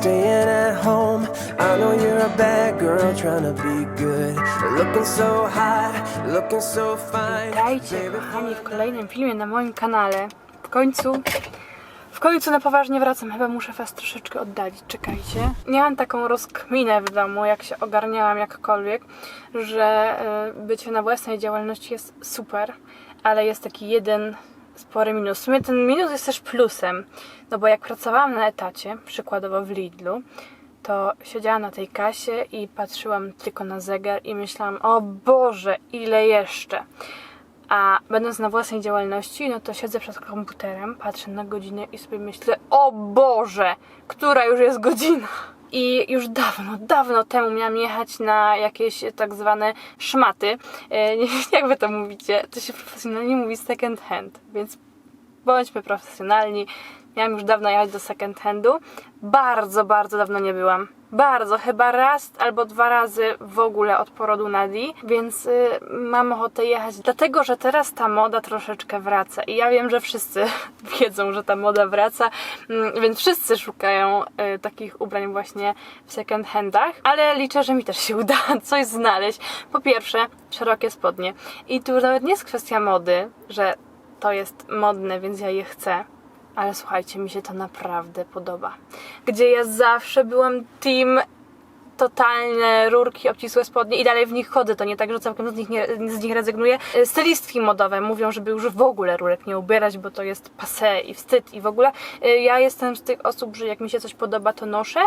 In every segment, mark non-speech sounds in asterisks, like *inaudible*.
staying at home. I know you're a bad girl trying to be good. Looking so hot, looking so fine. Witajcie kochani w kolejnym filmie na moim kanale. W końcu, w końcu na poważnie wracam. Chyba muszę was troszeczkę oddalić. Czekajcie. Miałam taką rozkminę w domu, jak się ogarniałam jakkolwiek, że y, bycie na własnej działalności jest super, ale jest taki jeden spory minus. W sumie ten minus jest też plusem, no bo jak pracowałam na etacie, przykładowo w Lidlu, to siedziałam na tej kasie i patrzyłam tylko na zegar i myślałam, o Boże, ile jeszcze. A będąc na własnej działalności, no to siedzę przed komputerem, patrzę na godzinę i sobie myślę, o Boże, która już jest godzina. I już dawno, dawno temu miałam jechać na jakieś tak zwane szmaty. E, Nie wiem, *laughs* jak wy to mówicie, to się profesjonalnie mówi second hand, więc bądźmy profesjonalni. Miałam już dawno jechać do second handu. Bardzo, bardzo dawno nie byłam. Bardzo, chyba raz albo dwa razy w ogóle od porodu Nadi, więc y, mam ochotę jechać, dlatego że teraz ta moda troszeczkę wraca i ja wiem, że wszyscy *laughs* wiedzą, że ta moda wraca, mm, więc wszyscy szukają y, takich ubrań właśnie w second handach, ale liczę, że mi też się *laughs* uda coś znaleźć. Po pierwsze, szerokie spodnie i tu nawet nie jest kwestia mody, że to jest modne, więc ja je chcę. Ale słuchajcie, mi się to naprawdę podoba. Gdzie ja zawsze byłam team totalne rurki, obcisłe spodnie i dalej w nich chodzę. To nie tak, że całkiem z nich, nie, z nich rezygnuję. Y, Stylistki modowe mówią, żeby już w ogóle rurek nie ubierać, bo to jest passé i wstyd i w ogóle. Y, Ja jestem z tych osób, że jak mi się coś podoba, to noszę.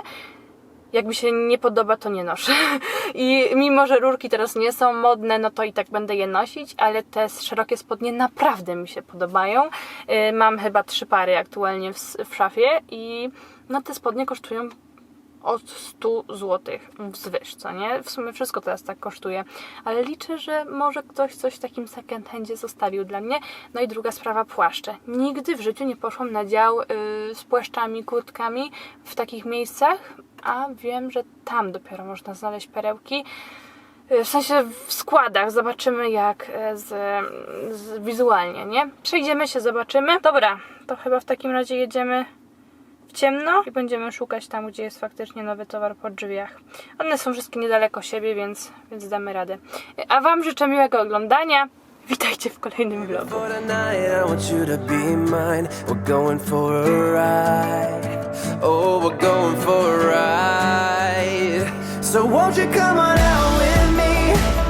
Jak mi się nie podoba, to nie noszę. *laughs* I mimo, że rurki teraz nie są modne, no to i tak będę je nosić, ale te szerokie spodnie naprawdę mi się podobają. Y, Mam chyba trzy pary aktualnie w, w szafie i no te spodnie kosztują od 100 zł wzwyż, co nie? W sumie wszystko teraz tak kosztuje, ale liczę, że może ktoś coś w takim second handzie zostawił dla mnie. No i druga sprawa, płaszcze. Nigdy w życiu nie poszłam na dział y, z płaszczami, kurtkami w takich miejscach, a wiem, że tam dopiero można znaleźć perełki. Y, W sensie w składach zobaczymy jak y, z, z wizualnie, nie? Przejdziemy się, zobaczymy. Dobra, to chyba w takim razie jedziemy w ciemno i będziemy szukać tam, gdzie jest faktycznie nowy towar po drzwiach. One są wszystkie niedaleko siebie, więc, więc damy radę. A Wam życzę miłego oglądania. Witajcie w kolejnym vlogu. Oh. So won't you come on out with me?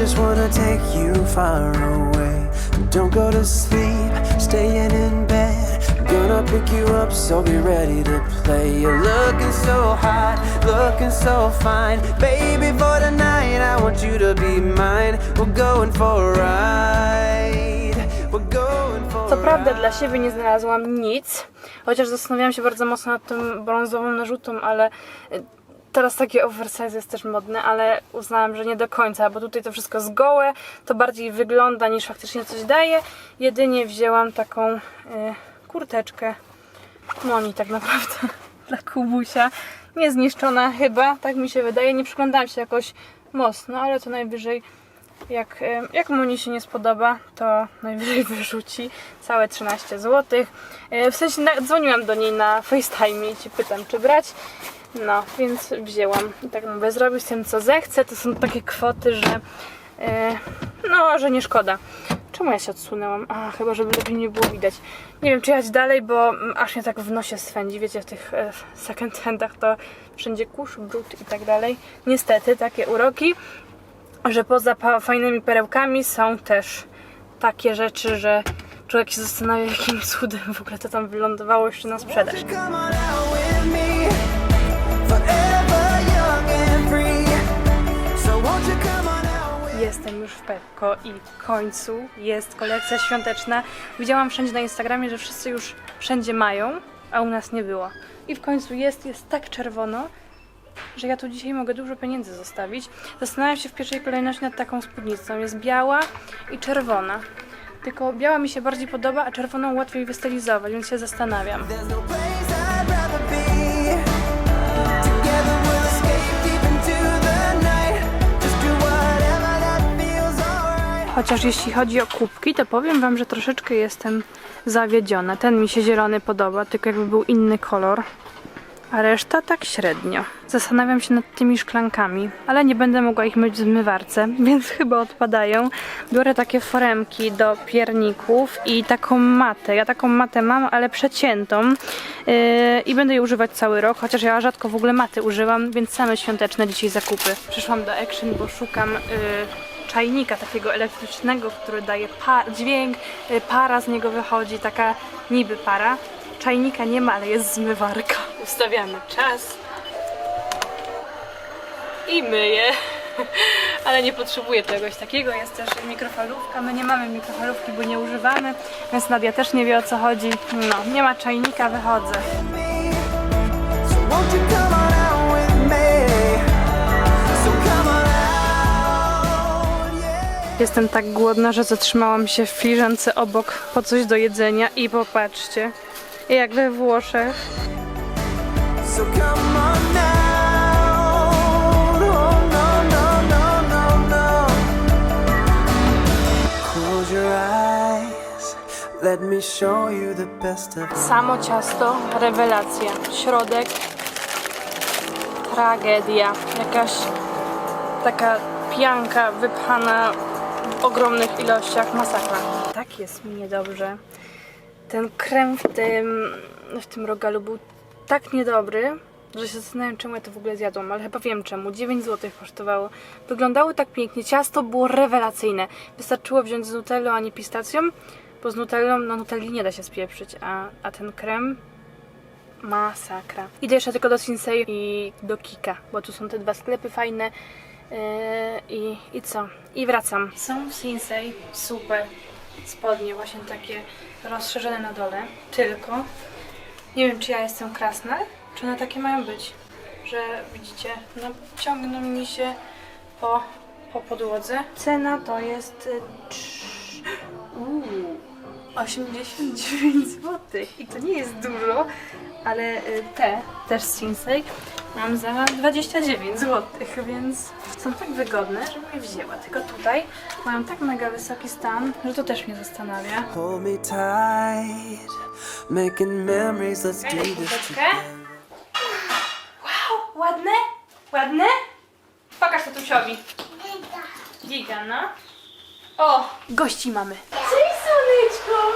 Just wanna take you far away. Don't go to sleep, staying in bed. Gonna pick you up, so be ready to play. You're looking so hot, looking so fine. Baby, for tonight, I want you to be mine. We're going for a ride. We're going for Co a prawda ride. dla siebie nie znalazłam nic, chociaż zastanawiałam się bardzo mocno nad tym brązową narzutą, ale teraz takie oversize jest też modne, ale uznałam, że nie do końca, bo tutaj to wszystko z gołe, to bardziej wygląda niż faktycznie coś daje. Jedynie wzięłam taką y, kurteczkę Moni tak naprawdę *laughs* dla Kubusia. Niezniszczona chyba, tak mi się wydaje. Nie przyglądałam się jakoś mocno, ale to najwyżej jak, em, jak Moni się nie spodoba, to najwyżej *laughs* wyrzuci całe 13 zł. W sensie dzwoniłam do niej na FaceTime i ci pytam, czy brać. No, więc wzięłam. I tak mówię, zrobię z tym co zechcę. To są takie kwoty, że e, no, że nie szkoda. Czemu ja się odsunęłam? A, chyba żeby lepiej nie było widać. Nie wiem, czy jechać dalej, bo mm, aż mnie tak w nosie swędzi. Wiecie, w tych e, second handach to wszędzie kurz, brud i tak dalej. Niestety, takie uroki że poza fajnymi perełkami są też takie rzeczy, że człowiek się zastanawia, *laughs* jakim cudem w ogóle to tam wylądowało jeszcze na sprzedaż. Jestem już w Pepko i w końcu jest kolekcja świąteczna. Widziałam wszędzie na Instagramie, że wszyscy już wszędzie mają, a u nas nie było. I w końcu jest, jest tak czerwono że ja tu dzisiaj mogę dużo pieniędzy zostawić. Zastanawiam się w pierwszej kolejności nad taką spódnicą. Jest biała i czerwona. Tylko biała mi się bardziej podoba, a czerwoną łatwiej wystylizować, więc się zastanawiam. Chociaż jeśli chodzi o kubki, to powiem Wam, że troszeczkę jestem zawiedziona. Ten mi się zielony podoba, tylko jakby był inny kolor. A reszta tak średnio. Zastanawiam się nad tymi szklankami, ale nie będę mogła ich myć w zmywarce, *laughs* więc chyba odpadają. Biorę takie foremki do pierników i taką matę. Ja taką matę mam, ale przeciętą yy, i będę jej używać cały rok, chociaż ja rzadko w ogóle maty używam, więc same świąteczne dzisiaj zakupy. Przyszłam do Action, bo szukam yy, czajnika takiego elektrycznego, który daje pa- dźwięk, y, para z niego wychodzi, taka niby para. Czajnika nie ma, ale jest zmywarka. Ustawiamy czas i myję. *laughs* Ale nie potrzebuję czegoś takiego. Jest też mikrofalówka. My nie mamy mikrofalówki, bo nie używamy, więc Nadia też nie wie o co chodzi. No, nie ma czajnika, wychodzę. Jestem tak głodna, że zatrzymałam się w filiżance obok po coś do jedzenia i popatrzcie, jak we Włoszech. So Samo ciasto, rewelacja. Środek, tragedia. Jakaś taka pianka wypchana ogromnych ilościach, masakra. Tak jest mi niedobrze. Ten krem w tym, w tym rogalu był tak niedobry, że się zastanawiam, czemu ja to w ogóle zjadłam, ale chyba wiem czemu. 9 zł kosztowało. Wyglądało tak pięknie. Ciasto było rewelacyjne. Wystarczyło wziąć z nutellą, a nie pistacją, bo z nutellą, no nutelli nie da się spieprzyć, a, a ten krem masakra. Idę jeszcze tylko do Sinsei i do Kika, bo tu są te dwa sklepy fajne. Yy, i, I co? I wracam. Są w Sinsei super spodnie, właśnie takie rozszerzone na dole. Tylko nie wiem, czy ja jestem krasna, czy one takie mają być. Że widzicie, no ciągną mi się po, po podłodze. Cena to jest y, uuu, 89 zł. I to nie jest dużo, ale y, te, też z Sinsei, mam za 29 zł, więc są tak wygodne, że mnie wzięła. Tylko tutaj mają tak mega wysoki stan, że to też mnie zastanawia. Hold me tight, making memories. Let's do this Chwileczkę. together. Wow, ładne? Ładne? Pokaż to tusiowi. Giga, no. O, gości mamy. Cześć, słoneczko.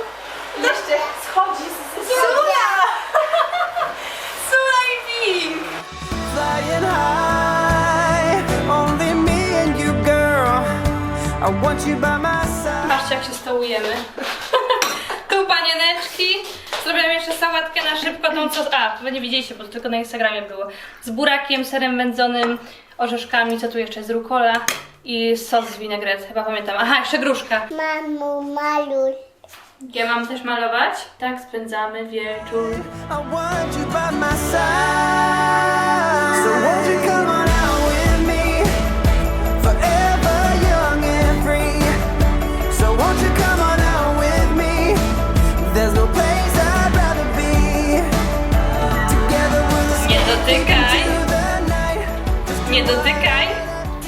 Jeszcze schodzi z Sula. Flying high, only me and you, girl. I want you by my side. Patrzcie, jak się stołujemy. *laughs* tu panieneczki. Zrobiłam jeszcze sałatkę na szybko, tą co... A, wy nie widzieliście, bo to tylko na Instagramie było. Z burakiem, serem wędzonym, orzeszkami, co tu jeszcze jest, rukola i sos z winegret, chyba pamiętam. Aha, jeszcze gruszka. Mamo, maluj. Ja mam też malować? Tak, spędzamy wieczór. I want you by my side. Dotykaj. the night. Nie dotykaj.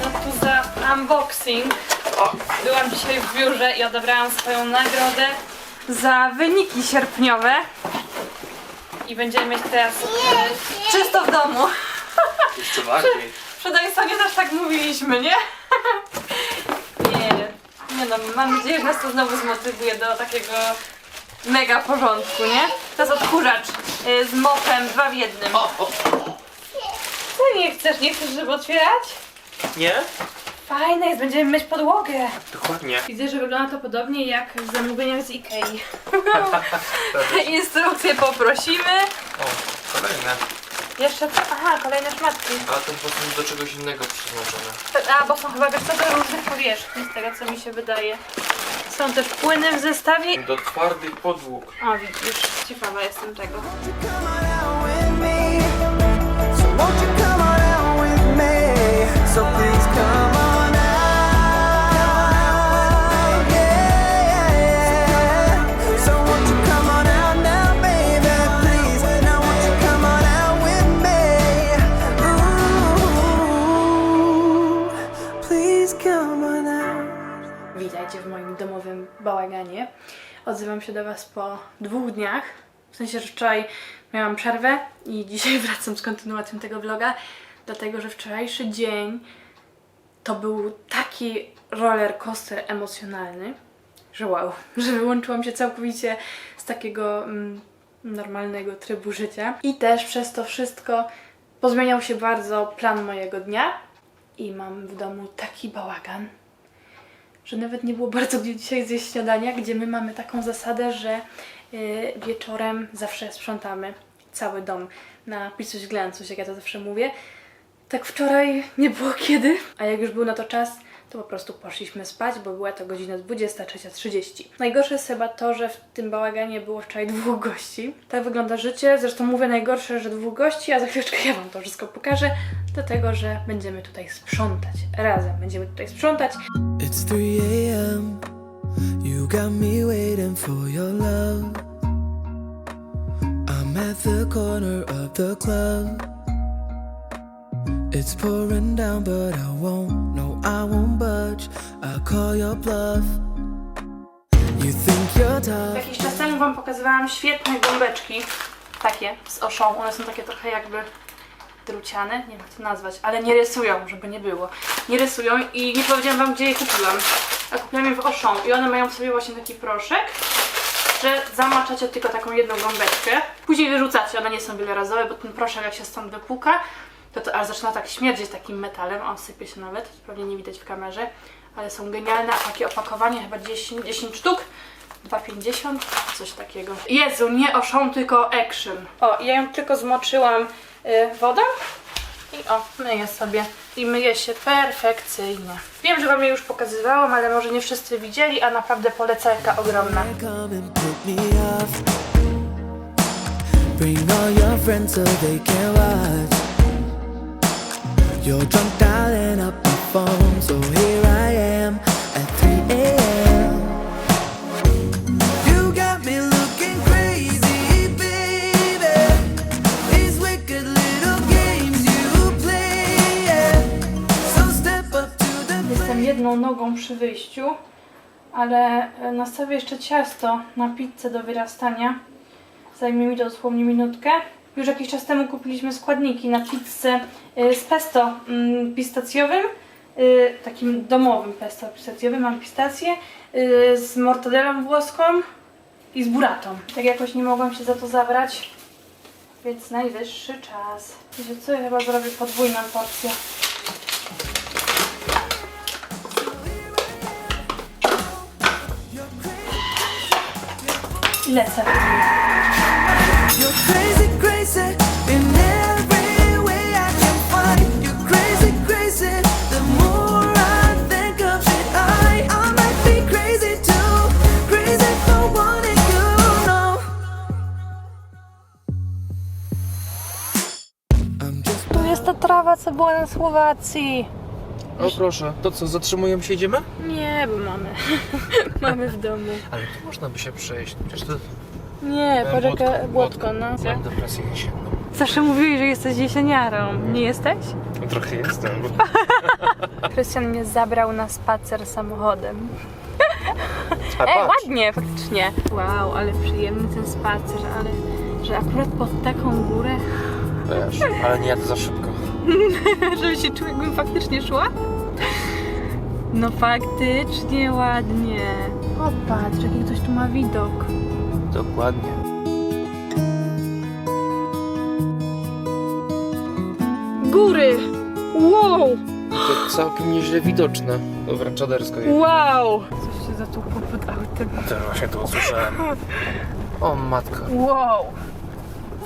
Co tu za unboxing? O, byłam dzisiaj w biurze i odebrałam swoją nagrodę za wyniki sierpniowe. I będziemy mieć teraz e, czysto w domu. Jeszcze bardziej. Przed Einsteinie też tak mówiliśmy, nie? *laughs* Nie, nie no, mam nadzieję, że nas to znowu zmotywuje do takiego mega porządku, nie? To jest odkurzacz y, z mopem, dwa w jednym. Co nie chcesz? Nie chcesz, żeby otwierać? Nie? Fajne jest, będziemy myć podłogę. Dokładnie. Widzę, że wygląda to podobnie jak w zamówieniach z Ikei. *laughs* *laughs* Instrukcje poprosimy. O, kolejne. Jeszcze co? Aha, kolejne szmatki. A to po prostu do czegoś innego przeznaczone. A, bo są chyba wiesz co, do różnych powierzchni, z tego co mi się wydaje. Są też płyny w zestawie. Do twardych podłóg. O, widzisz, ciekawa jestem tego. So come with me? So please. Się do Was po dwóch dniach. W sensie, że wczoraj miałam przerwę i *laughs* dzisiaj wracam z kontynuacją tego vloga, dlatego że wczorajszy dzień to był taki roller coaster emocjonalny, że wow, *laughs* że wyłączyłam się całkowicie z takiego mm, normalnego trybu życia. I też przez to wszystko pozmieniał się bardzo plan mojego dnia i mam w domu taki bałagan, że nawet nie było bardzo gdzie dzisiaj zjeść śniadania, gdzie my mamy taką zasadę, że y, wieczorem zawsze sprzątamy cały dom na picuś glancuś, jak ja to zawsze mówię. Tak wczoraj nie było kiedy, a jak już był na to czas, to po prostu poszliśmy spać, bo była to godzina 23.30. Najgorsze jest chyba to, że w tym bałaganie było wczoraj dwóch gości. Tak wygląda życie. Zresztą mówię najgorsze, że dwóch gości, a za chwileczkę ja Wam to wszystko pokażę, dlatego że będziemy tutaj sprzątać. Razem będziemy tutaj sprzątać. It's 3 a.m. You got me waiting for your love. I'm at the corner of the club. It's pouring down, but I won't. No, I won't budge. I'll call your bluff. You think you're tough. Jakiś czas temu Wam pokazywałam świetne gąbeczki. Takie, z oszą. One są takie trochę jakby druciane, nie wiem jak to nazwać, ale nie rysują, żeby nie było. Nie rysują i nie powiedziałam Wam, gdzie je kupiłam. A kupiłam je w oszą i one mają w sobie właśnie taki proszek, że zamaczacie tylko taką jedną gąbeczkę. Później wyrzucacie, one nie są wielorazowe, bo ten proszek jak się stąd wypłuka, to to aż zaczyna tak śmierdzieć takim metalem, on sypie się nawet, pewnie nie widać w kamerze, ale są genialne, a takie opakowanie chyba 10, 10 sztuk, 2,50, coś takiego. Jezu, nie oszą, tylko action. O, ja ją tylko zmoczyłam y, wodą i o, myję sobie. I myje się perfekcyjnie. Wiem, że Wam je już pokazywałam, ale może nie wszyscy widzieli, a naprawdę polecajka ogromna. Bring all your friends so they can watch. You're drunk dialing up my phone, so here I am at 3 a.m. You got me looking crazy, baby. These wicked little games you play, yeah. So step up to the Jestem jedną nogą przy wyjściu, ale e, nastawię jeszcze ciasto na pizzę do wyrastania. Zajmie mi to dosłownie minutkę. Już jakiś czas temu kupiliśmy składniki na pizzę e, z pesto mm, pistacjowym, e, takim domowym pesto pistacjowym. Mam pistację e, z mortadellą włoską i z buratą. Tak jakoś nie mogłam się za to zabrać, więc najwyższy czas. Wiecie co, ja chyba zrobię podwójną porcję. I lecę. Ta trawa, co była na Słowacji. O proszę, to co, zatrzymujemy się, idziemy? Nie, bo mamy. *laughs* mamy w domu. Ale tu można by się przejść. Przecież to Nie, E, poczekaj, Błotko, Błotko, no. mam depresję jesienną. Zawsze mówili, że jesteś jesieniarą. Nie jesteś? No, trochę jestem. *laughs* Krystian mnie zabrał na spacer samochodem. A *laughs* Ej, patrz, ładnie, faktycznie. Wow, ale przyjemny ten spacer, ale że akurat pod taką górę, wiesz, ale nie jadę za szybko. *laughs* żeby się czuł, jakbym faktycznie szła. No faktycznie ładnie. O, patrz, jaki ktoś tu ma widok. Dokładnie. Góry! Wow! To całkiem nieźle widoczne. Dobra, czadersko je. Wow! Coś się zatłukło pod autem. Też właśnie to usłyszałem. O matka. Wow!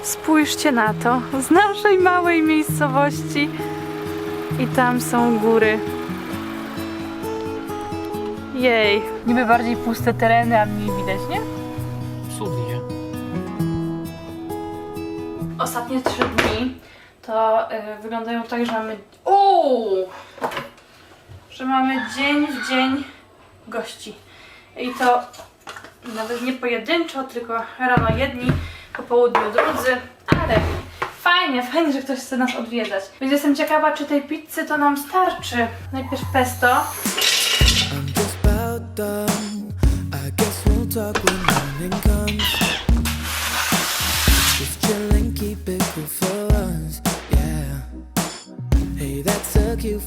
Spójrzcie na to. Z naszej małej miejscowości. I tam są góry. Jej. Niby bardziej puste tereny, a mniej widać, nie? Ostatnie trzy dni to y, wyglądają tak, że mamy. Uuu! Że mamy dzień w dzień gości. I to nawet nie pojedynczo, tylko rano jedni, po południu drudzy, ale fajnie, fajnie, że ktoś chce nas odwiedzać. Więc jestem ciekawa, czy tej pizzy to nam starczy. Najpierw pesto. I'm just about done. I guess we'll talk when.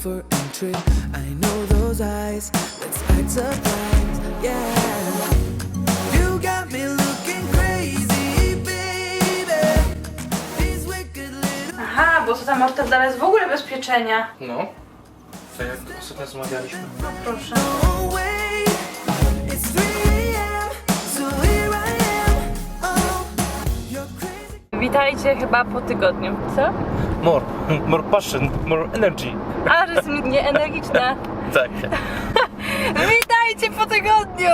For entry. I know those eyes. Let's act surprised, yeah. You got me looking crazy, baby. These wicked little. Aha, bo to tam Mortadela jest w ogóle bezpieczenia. No. Tak jak ostatnio rozmawialiśmy. Proszę. Wait. It's 3 a.m. So here I am. Oh, you're crazy. Witajcie chyba po tygodniu. Co? More. More passion. More energy. A, że jestem nieenergiczna. *laughs* Tak. *laughs* Witajcie po tygodniu!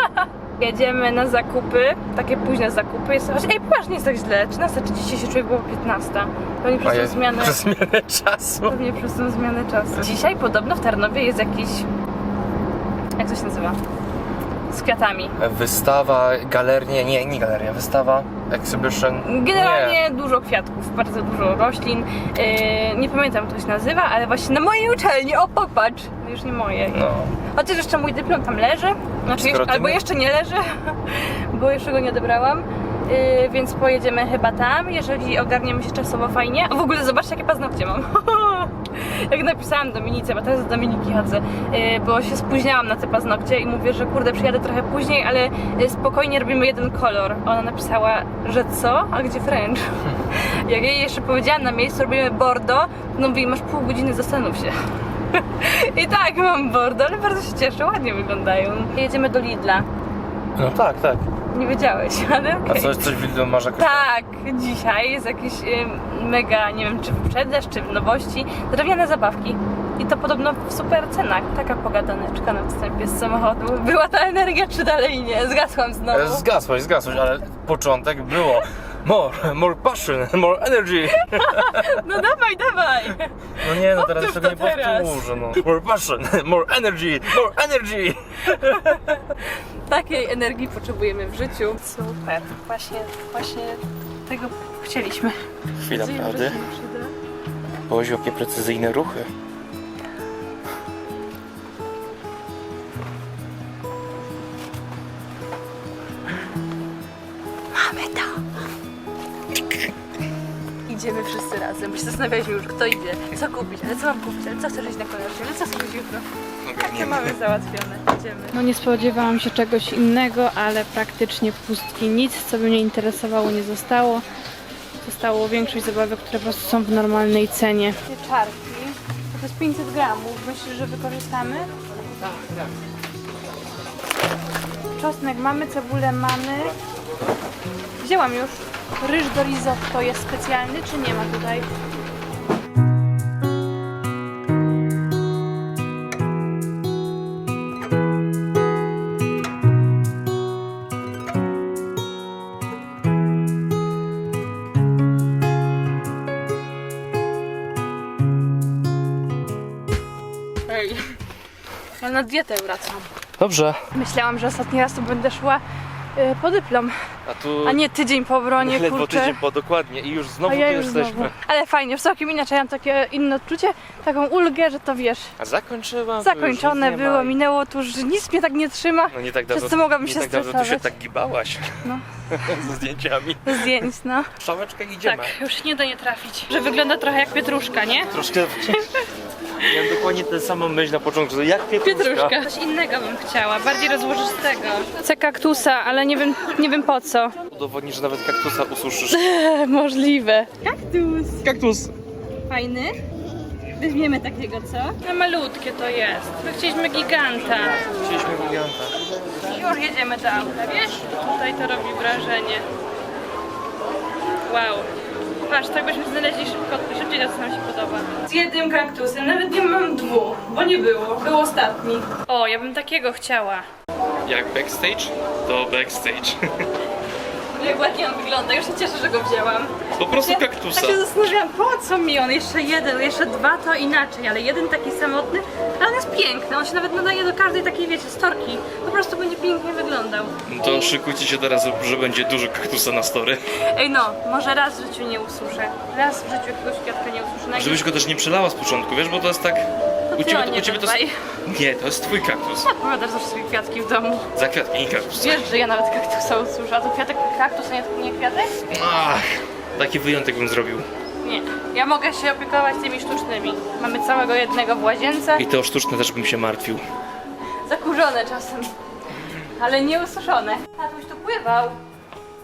*laughs* Jedziemy na zakupy, takie późne zakupy. Jest, choć, ej, poważnie jest tak źle. 13 czy dzisiaj się człowiek było 15. Pewnie przez tą zmianę. Przez zmianę czasu. Pewnie przez tą zmianę czasu. Dzisiaj podobno w Tarnowie jest jakiś. Jak to się nazywa? Z kwiatami. Wystawa, galeria, nie, nie galeria, wystawa, exhibition. Generalnie dużo kwiatków, bardzo dużo roślin. Yy, nie pamiętam jak to się nazywa, ale właśnie na mojej uczelni, o popatrz! Już nie moje. Nie. No. Chociaż jeszcze mój dyplom tam leży, znaczy jeszcze, albo nie- jeszcze nie leży, *laughs* bo jeszcze go nie odebrałam. Yy, więc pojedziemy chyba tam, jeżeli ogarniemy się czasowo fajnie. A w ogóle zobaczcie jakie paznokcie mam. *laughs* Jak napisałam Dominice, bo teraz do Dominiki chodzę, yy, bo się spóźniałam na te paznokcie i mówię, że kurde przyjadę trochę później, ale yy, spokojnie robimy jeden kolor. Ona napisała, że co? A gdzie French? *laughs* Jak jej jeszcze powiedziałam na miejscu robimy bordo, no mówi, masz pół godziny, zastanów się. *laughs* I tak mam bordo, ale bardzo się cieszę, ładnie wyglądają. Jedziemy do Lidla. No tak, tak. Nie wiedziałeś, *laughs* ale A okej. coś, coś w Lidlu masz jakoś... Tak, dzisiaj jest jakiś ym, mega, nie wiem czy wyprzedaż, czy w nowości, drewniane zabawki. I to podobno w super cenach. Taka pogadaneczka na wstępie z samochodu. Była ta energia, czy dalej nie? Zgasłam E, znowu. Zgasłeś, zgasłeś, ale początek było. More, more passion, more energy. No dawaj, dawaj! No nie, no teraz Powtórz tego nie to teraz. powtórzę, no. More passion, more energy, more energy. Takiej energii potrzebujemy w życiu. Super, właśnie, właśnie tego chcieliśmy. Chwila prawdy. Boziu, jakie precyzyjne ruchy. Razem, bo się zastanawialiśmy już, kto idzie, co kupić, ale co mam kupić, ale co chcesz iść na kolację, ale co zrobić jutro. Takie mamy załatwione, idziemy. No nie spodziewałam się czegoś innego, ale praktycznie pustki. Nic, co by mnie interesowało, nie zostało. Zostało większość zabawek, które po prostu są w normalnej cenie. Pieczarki, to jest 500 gramów. Myślisz, że wykorzystamy? Tak, Czosnek mamy, cebulę mamy. Wzięłam już. Ryż do risotto jest specjalny, czy nie ma tutaj? Ej, ja na dietę wracam. Dobrze. Myślałam, że ostatni raz tu będę szła po dyplom, A tu a nie tydzień po obronie, ledwo kurczę. tydzień po dokładnie i już znowu A ja tu już jesteśmy. znowu. Ale fajnie, już całkiem inaczej, mam takie inne odczucie, taką ulgę, że to wiesz, A zakończyłam? zakończone było, było. minęło tu, że nic mnie tak nie trzyma. No nie tak Przez dawno, co mogłabym nie się tak dawno tu się stresować. tak gibałaś. No. *laughs* Ze zdjęciami. Zdjęć, no. Strzałeczkę idziemy. Tak, już się nie da nie trafić. Że wygląda trochę jak pietruszka, nie? Troszkę... Miałem dokładnie tę samą myśl na początku, że jak pietruszka. Pietruszka. Coś innego bym chciała, bardziej rozłożystego. Chcę kaktusa, ale nie wiem, nie wiem po co. Udowodni, że nawet kaktusa ususzysz. *laughs* Możliwe. Kaktus. Kaktus! Fajny? Weźmiemy takiego, co? No malutkie to jest. My chcieliśmy giganta. Chcieliśmy giganta. I już jedziemy do auta, wiesz? Tutaj to robi wrażenie. Wow. Patrz, tak byśmy znaleźli szybko, szybciej to, co nam się podoba. Z jednym kaktusem, nawet nie mam dwóch, bo nie było. Był ostatni. O, ja bym takiego chciała. Jak backstage? To backstage. *laughs* Jak ładnie on wygląda, już się cieszę, że go wzięłam. Po prostu Ja kaktusa. tak się zastanawiałam, po co mi on? Jeszcze jeden, jeszcze dwa to inaczej, ale jeden taki samotny, ale on jest piękny, on się nawet nadaje do każdej takiej, wiecie, storki. Po prostu będzie pięknie wyglądał. No to szykujcie się teraz, że będzie dużo kaktusa na story. Ej no, może raz w życiu nie ususzę. Raz w życiu jakiegoś kwiatka nie ususzę. Żebyś go też nie przelała z początku, wiesz, bo to jest tak... U Ty ciebie, o nie u ciebie to dbaj. Nie, to jest twój kaktus. Opowiadasz zawsze sobie kwiatki w domu. Za kwiatki, nie kaktus. Wiesz, że ja nawet kaktusa usłyszę, a to kwiatek kaktus, a nie, nie kwiatek? Ach, taki wyjątek bym zrobił. Nie. Ja mogę się opiekować tymi sztucznymi. Mamy całego jednego w łazience. I to sztuczne też bym się martwił. Zakurzone czasem. Ale nie ususzone. Tatuś tu pływał.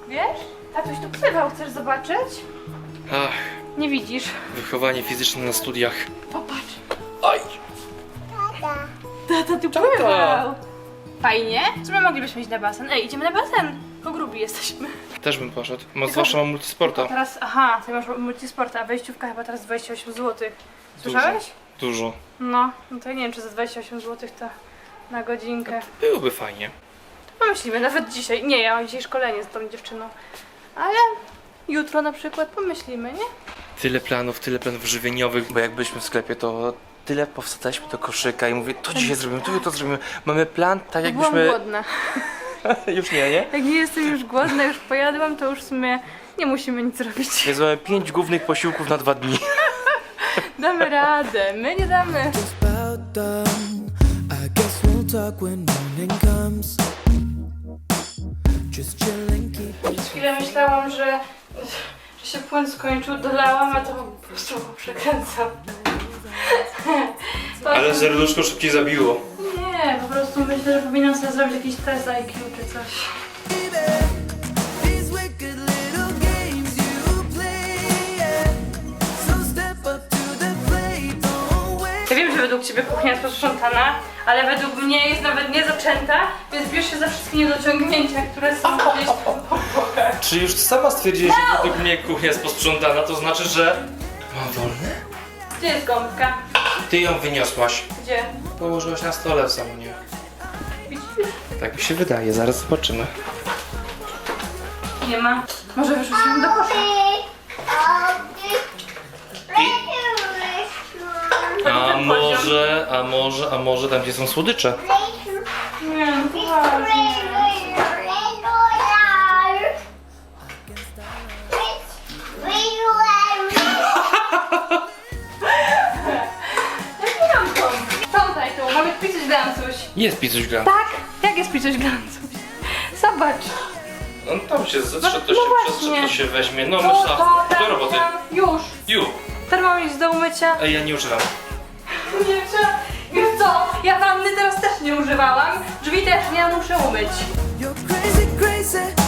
Wiesz? Tatuś tu pływał, chcesz zobaczyć? Ach, Nie widzisz. wychowanie fizyczne na studiach. Popatrz. Tata tu pływał. Fajnie? Co my moglibyśmy iść na basen? Ej, idziemy na basen. Po grubi jesteśmy. Też bym poszedł. Mo- Zwłaszcza mam multisporta. Teraz, aha, ty masz multisport, a wejściówka chyba teraz 28 zł. Słyszałeś? Dużo. No, no to ja nie wiem, czy za 28 zł to na godzinkę. Byłoby fajnie. Pomyślimy, nawet dzisiaj. Nie, ja mam dzisiaj szkolenie z tą dziewczyną. Ale jutro na przykład pomyślimy, nie? Tyle planów, tyle planów żywieniowych, bo jak byliśmy w sklepie, to tyle powsadzaliśmy do koszyka i mówię, to dzisiaj zrobimy, to jutro zrobimy. Mamy plan, tak Byłam jakbyśmy... głodna. *laughs* Już nie, nie? Jak nie jestem już głodna, już pojadłam, to już w sumie nie musimy nic robić. Więc mamy pięć głównych posiłków na dwa dni. *laughs* Damy radę, my nie damy. I Przez chwilę myślałam, że, że się płyn skończył, dolałam, a to po prostu przekręcam. *laughs* Ale serduszko szybciej zabiło. Nie, po prostu myślę, że powinnam sobie zrobić jakiś test IQ czy coś. Ja wiem, że według Ciebie kuchnia jest posprzątana, ale według mnie jest nawet nie zaczęta, więc bierz się za wszystkie niedociągnięcia, które są *laughs* gdzieś tam po bokach. Czy już sama stwierdziłeś, że według mnie kuchnia jest posprzątana, to znaczy, że... Mam wolne? Gdzie jest gąbka? Ty ją wyniosłaś. Gdzie? Położyłaś na stole w salonie. Widzisz? Tak mi się wydaje, zaraz zobaczymy. Nie ma. Może wyrzuciłam do kosza. A może, a może, a może tam gdzie są słodycze? Nie, no poważnie. Jest pizzuś gra. Tak? Jak jest pisać glancuś? Zobacz. No tam się zetrze, to No się właśnie. przetrze, to się weźmie. No myślę, do roboty. Już. Ju. Termomix do umycia. Ej, ja nie używam. *laughs* Nie trzeba. Wiesz co? Ja wanny teraz też nie używałam. Drzwi też nie muszę umyć. You're crazy, crazy